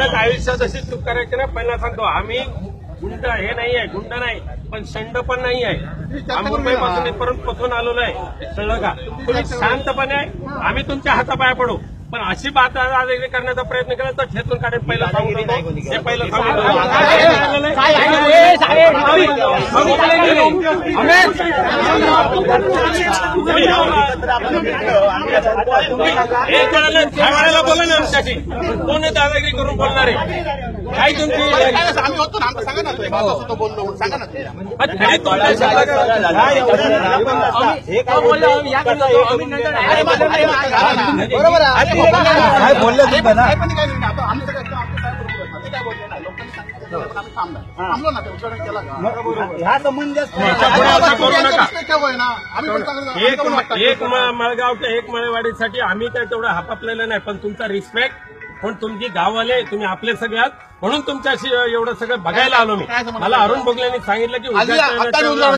परत आयुष्यात अशी चूक करायची ना पहिला सांगतो आम्ही गुंड हे नाही आहे गुंड नाही पण शंड पण नाही आहे मुंबईपासून इथपर्यंत पोचून आलेलो आहे. कळलं का? तुम्ही शांतपणे आम्ही तुमच्या हातापाया पडू. पण अशी बात आज करण्याचा प्रयत्न केला तर खेचून काढेल पहिलं सांगून देतो. हे पहिलं सांगून एक वेळेला दहा वेळेला बोला ना आमच्याशी कोण दादागिरी करून बोलणार आहे काय तुमची आम्ही होतो ना सांगा ना तो बोललो सांगा ना ते. पण खरी बरोबर आहे. ते काय बोलले नाही. लोकांनी सांगितलं पण आम्ही. थांबलो ना ते केलं का? एक. एक म- मळगावच्या एक मळेवाडीसाठी आम्ही काय तेवढं हापापलेलं नाही पण तुमचा रिस्पेक्ट पण तुमची गाववाले तुम्ही आपले सगळे आहात म्हणून तुमच्याशी एवढं सगळं बघायला आलो मी? मला अरुण बोगलेंनी सांगितलं की